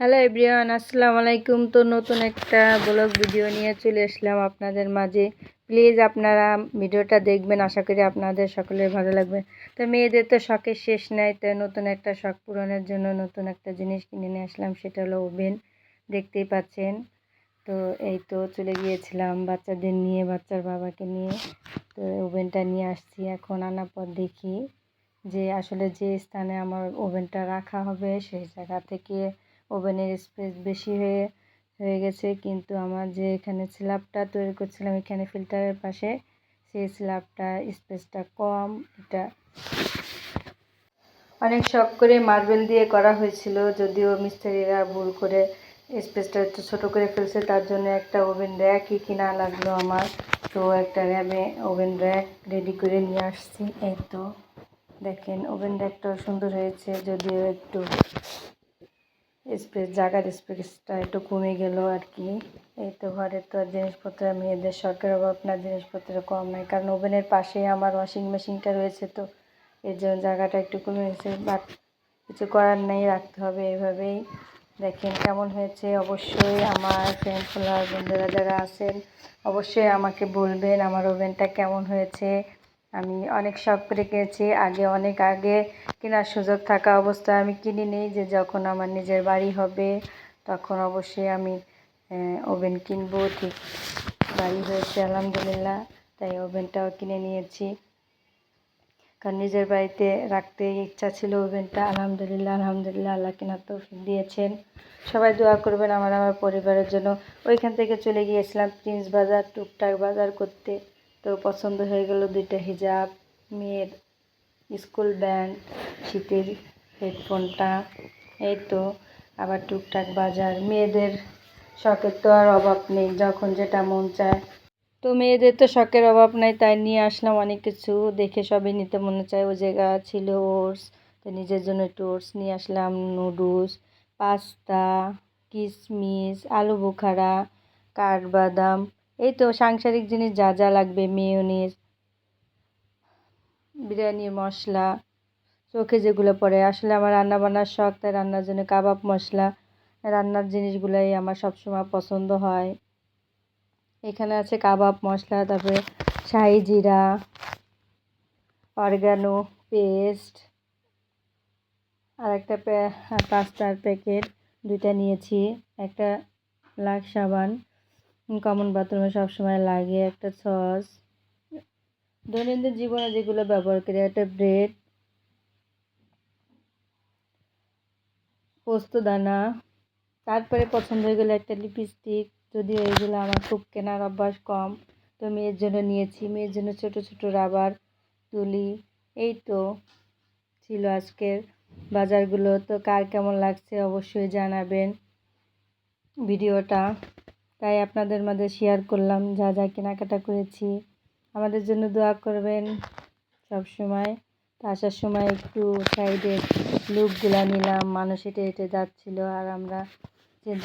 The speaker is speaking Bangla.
হ্যালো এভরিওয়ান আসসালামু আলাইকুম। তো নতুন একটা ব্লগ ভিডিও নিয়ে চলে আসলাম আপনাদের মাঝে। প্লিজ আপনারা ভিডিওটা দেখবেন, আশা করি আপনাদের সকলের ভালো লাগবে। তো মেয়েদের তো শখের শেষ নাই, তো নতুন একটা শখ পূরণের জন্য নতুন একটা জিনিস কিনে নিয়ে আসলাম, সেটা হলো ওভেন। দেখতেই পাচ্ছেন। তো এই তো চলে গিয়েছিলাম বাচ্চাদের নিয়ে, বাচ্চার বাবাকে নিয়ে। তো ওভেনটা নিয়ে আসছি, এখন আনার পর দেখি যে আসলে যে স্থানে আমার ওভেনটা রাখা হবে, সেই জায়গা থেকে ওভেনের স্পেস বেশি হয়ে হয়ে গেছে। কিন্তু আমার যে এখানে স্ল্যাবটা তৈরি করছিলাম, এখানে ফিল্টারের পাশে, সেই স্ল্যাবটা স্পেসটা কম। এটা অনেক শখ করে মার্বেল দিয়ে করা হয়েছিল, যদিও মিস্ত্রিরা ভুল করে স্পেসটা একটু ছোটো করে ফেলছে, তার জন্য একটা ওভেন র্যাকই কিনা লাগল আমার। তো একটা র্যাবে ওভেন র্যাক রেডি করে নিয়ে আসছি। এই তো দেখেন, ওভেন র্যাকটাও সুন্দর হয়েছে, যদিও একটু স্পেস জায়গার স্পেসটা একটু কমে গেল আর কি। এই তো ঘরের তো আর জিনিসপত্র, মেয়েদের শখের অভাব, না জিনিসপত্র কম নাই। কারণ ওভেনের পাশেই আমার ওয়াশিং মেশিনটা রয়েছে তো, এর জন্য জায়গাটা একটু কমে গেছে। বাট কিছু করার নেই, রাখতে হবে এইভাবেই দেখেন কেমন হয়েছে। অবশ্যই আমার ফ্রেন্ড ফলোয়ার বন্ধুরা যারা আছেন, অবশ্যই আমাকে বলবেন আমার ওভেনটা কেমন হয়েছে। আমি অনেক শখ করে কিনেছি, আগে অনেক আগে কেনার সুযোগ থাকা অবস্থায় আমি কিনি নিই যে যখন আমার নিজের বাড়ি হবে তখন অবশ্যই আমি ওভেন কিনবো। ঠিক বাড়ি হয়েছে, আলহামদুলিল্লাহ, তাই ওভেনটাও কিনে নিয়েছি। কারণ নিজের বাড়িতে রাখতে ইচ্ছা ছিল ওভেনটা, আলহামদুলিল্লাহ আলহামদুলিল্লাহ, আল্লাহ কিনা তো দিয়েছেন। সবাই দোয়া করবেন আমার আমার পরিবারের জন্য। ওইখান থেকে চলে গিয়েছিলাম প্রিন্স বাজার, টুকটাক বাজার করতে। তো পছন্দ হয়ে গেল দুইটা হিজাব, মেয়ের স্কুল ব্যান্ড, শীতের হেডফোনটা, এই তো। আবার টুকটাক বাজার, মেয়েদের শখের তো আর অভাব নেই, যখন যেটা মন চায়। তো মেয়েদের তো শখের অভাব নাই, তাই নিয়ে আসলাম অনেক কিছু। দেখে সবই নিতে মনে চায়, ও জায়গা ছিল ওটস তো নিজের জন্য একটু ওটস নিয়ে আসলাম, নুডলস, পাস্তা কিশমিশ আলু বোখারা কাঠবাদাম এই তো সাংসারিক জিনিস যা যা লাগবে, মেয়োনিজ বিরিয়ানির মশলা, চোখে যেগুলো পড়ে। আসলে আমার রান্না বান্নার শখ, তাই রান্নার জন্য কাবাব, মশলা, রান্নার জিনিসগুলোই আমার সবসময় পছন্দ হয়। এখানে আছে কাবাব, মশলা, তারপরে শাহি জিরা অরগ্যানো পেস্ট আর একটা পাস্তার প্যাকেট, দুইটা নিয়েছি, একটা লাক্স সাবান। কমন বাথরুমে সবসময় লাগে একটা সস দৈনন্দিন জীবনে যেগুলো ব্যবহার করি, একটা ব্রেড পোস্তদানা তারপরে পছন্দ হয়ে গেলো একটা লিপস্টিক যদিও এগুলো আমার খুব কেনার অভ্যাস কম, তো মেয়ের জন্য নিয়েছি। মেয়ের জন্য ছোট ছোট রাবার তুলি। এই তো ছিল আজকের বাজারগুলো। তো কার কেমন লাগছে অবশ্যই জানাবেন ভিডিওটা। তাই আপনাদের মাঝে শেয়ার করলাম যা যা কেনাকাটা করেছি। আমাদের জন্য দোয়া করবেন সব সময়। তো আসার সময় একটু সাইডে লুকগুলা নিলাম, মানুষ হেঁটে হেঁটে যাচ্ছিল আর আমরা চেঞ্জ